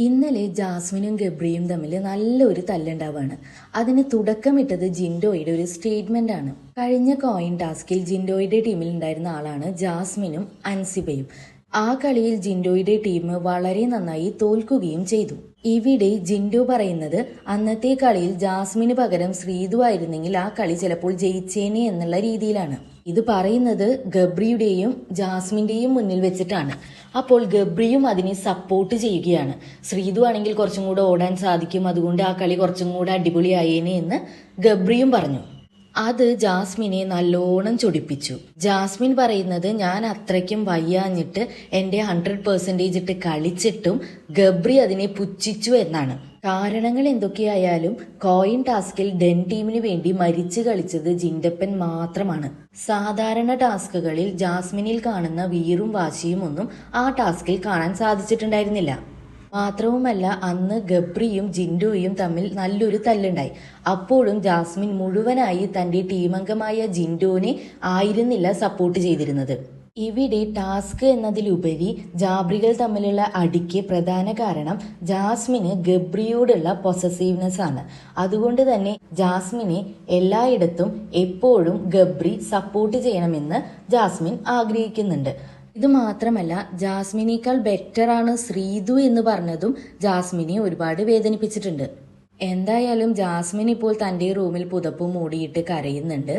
ഇന്നലെ ജാസ്മിനും ഗബ്രിയും തമ്മിൽ നല്ലൊരു തല്ലുണ്ടാവാണ്. അതിന് തുടക്കമിട്ടത് ജിൻഡോയുടെ ഒരു സ്റ്റേറ്റ്മെന്റ് ആണ്. കഴിഞ്ഞ കോയിൻ ടാസ്കിൽ ജിൻഡോയുടെ ടീമിൽ ഉണ്ടായിരുന്ന ആളാണ് ജാസ്മിനും അൻസിബയും. ആ കളിയിൽ ജിൻഡോയുടെ ടീം വളരെ നന്നായി തോൽക്കുകയും ചെയ്തു. ഇവിടെ ജിൻഡോ പറയുന്നത് അന്നത്തെ കളിയിൽ ജാസ്മിന് പകരം ശ്രീതു ആയിരുന്നെങ്കിൽ ആ കളി ചിലപ്പോൾ ജയിച്ചേനെ എന്നുള്ള രീതിയിലാണ്. ഇത് പറയുന്നത് ഗബ്രിയുടെയും ജാസ്മിന്റെയും മുന്നിൽ വെച്ചിട്ടാണ്. അപ്പോൾ ഗബ്രിയും അതിനെ സപ്പോർട്ട് ചെയ്യുകയാണ്. ശ്രീതു ആണെങ്കിൽ കുറച്ചും കൂടെ ഓടാൻ സാധിക്കും. അതുകൊണ്ട് ആ കളി കുറച്ചും കൂടെ അടിപൊളിയായേനെ എന്ന് ഗബ്രിയും പറഞ്ഞു. അത് ജാസ്മിനെ നല്ലോണം ചൊടിപ്പിച്ചു. ജാസ്മിൻ പറയുന്നത് ഞാൻ അത്രയ്ക്കും വയ്യാഞ്ഞിട്ട് എന്റെ ഹൺഡ്രഡ് പെർസെന്റേജ് ഇട്ട് കളിച്ചിട്ടും ഗബ്രി അതിനെ പുച്ഛിച്ചു എന്നാണ്. കാരണങ്ങൾ എന്തൊക്കെയായാലും കോയിൻ ടാസ്കിൽ ഡെൻ ടീമിന് വേണ്ടി മരിച്ചു കളിച്ചത് ജിൻഡപ്പൻ മാത്രമാണ്. സാധാരണ ടാസ്കുകളിൽ ജാസ്മിനിൽ കാണുന്ന വീറും വാശിയും ഒന്നും ആ ടാസ്കിൽ കാണാൻ സാധിച്ചിട്ടുണ്ടായിരുന്നില്ല. മാത്രവുമല്ല അന്ന് ഗബ്രിയും ജിൻഡോയും തമ്മിൽ നല്ലൊരു തല്ലുണ്ടായി. അപ്പോഴും ജാസ്മിൻ മുഴുവനായി തന്റെ ടീമംഗമായ ജിൻഡോനെ ആയിരുന്നില്ല സപ്പോർട്ട് ചെയ്തിരുന്നത്. ഇവിടെ ടാസ്ക് എന്നതിലുപരി ജാബ്രികൾ തമ്മിലുള്ള അടിക്ക് പ്രധാന കാരണം ജാസ്മിന് ഗബ്രിയോടുള്ള പൊസസീവ്നെസ് ആണ്. അതുകൊണ്ട് തന്നെ ജാസ്മിനെ എല്ലായിടത്തും എപ്പോഴും ഗബ്രി സപ്പോർട്ട് ചെയ്യണമെന്ന് ജാസ്മിൻ ആഗ്രഹിക്കുന്നുണ്ട്. ഇത് മാത്രമല്ല ജാസ്മിനേക്കാൾ ബെറ്റർ ആണ് ശ്രീതു എന്ന് പറഞ്ഞതും ജാസ്മിനെ ഒരുപാട് വേദനിപ്പിച്ചിട്ടുണ്ട്. എന്തായാലും ജാസ്മിൻ ഇപ്പോൾ തന്റെ റൂമിൽ പുതപ്പ് മൂടിയിട്ട് കരയുന്നുണ്ട്.